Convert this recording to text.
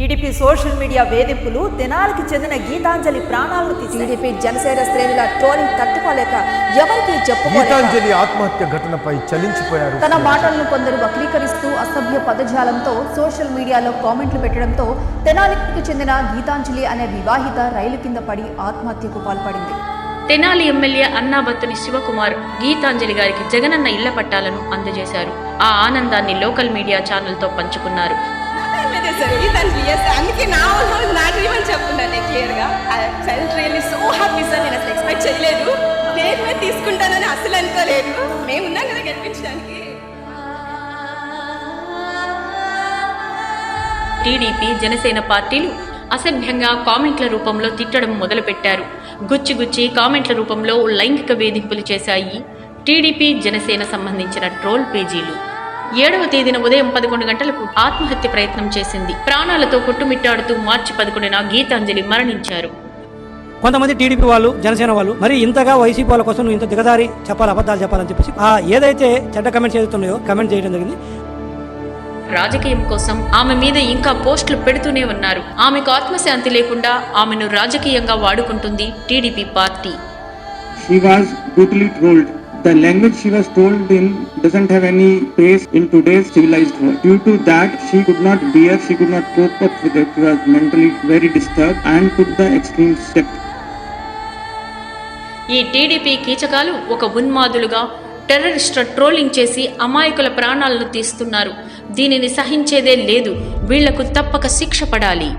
TDP social media వేధింపులు తెనాలికి చెందిన గీతాంజలి ప్రాణాలను టీడీపీ జనసేన శ్రేణుల ట్రోలింగ్ తట్టుకోలేక ఎవరికి చెప్పుకోలేక గీతాంజలి ఆత్మహత్య ఘటనపై చలించిపోయారు తన మాటలను కొందరు వక్రీకరిస్తూ అసభ్య పదజాలంతో సోషల్ మీడియాలో కామెంట్లు పెట్టడంతో తెనాలికి చెందిన గీతాంజలి అనే వివాహిత రైలు కింద పడి ఆత్మహత్యకు పాల్పడింది. తెనాలి ఎమ్మెల్యే అన్నాబత్తుని శివకుమార్ గీతాంజలి గారికి జగనన్న ఇళ్ళ పట్టాలను అందజేశారు. ఆ ఆనందాన్ని లోకల్ మీడియా ఛానల్తో పంచుకున్నారు. Felt really so happy sir నేను అసలు ఎక్స్పెక్ట్ చేయలేదు. నేను మీద తీసుకుంటానని అసలు అనుకోలేదు. మేము ఉన్నాం కదా గెలిపించడానికి. టీడీపీ జనసేన పార్టీలు అసభ్యంగా కామెంట్ల రూపంలో తిట్టడం మొదలుపెట్టారు. గుచ్చి గుచ్చి కామెంట్ల రూపంలో లైంగిక వేధింపులు చేశాయి. టీడీపీ జనసేన సంబంధించిన ట్రోల్ పేజీలు. ఏడవ తేదీన ఉదయం పదకొండు గంటలకు ఆత్మహత్య ప్రయత్నం చేసింది. ప్రాణాలతో కొట్టుమిట్టాడుతూ మార్చి పదకొండున గీతాంజలి మరణించారు. కొంతమంది టీడీపీ వాళ్ళు జనసేన వాళ్ళు మరి ఇంతగా వైసీపీ వాళ్ళ కోసం నువ్వు ఇంత దిగదారి చెప్పాలి అబద్ధాలు చెప్పాలని చెప్పేసి ఆ ఏదైతే చెడ్డ కమెంట్స్ ఏదైతున్నాయో కమెంట్ చేయడం జరిగింది రాజకీయం కోసం ఆమె మీద ఇంకా పోస్టులు పెడుతూనే ఉన్నారు ఆమెకు ఆత్మశాంతి లేకుండా ఆమెను రాజకీయంగా వాడుకుంటుంది TDP party she was brutally trolled. The language she was told in doesn't have any place in today's civilized world. Due to that, she could not bear, she could not cope up with it. She was mentally very disturbed and took the extreme step. ఈ TDP కీచకాలు ఒక ఉన్మాదులుగా terrorist trolling చేసి అమాయకుల ప్రాణాలను తీస్తున్నారు. దీనిని సహించేదే లేదు. వీళ్ళకు తప్పక శిక్ష పడాలి.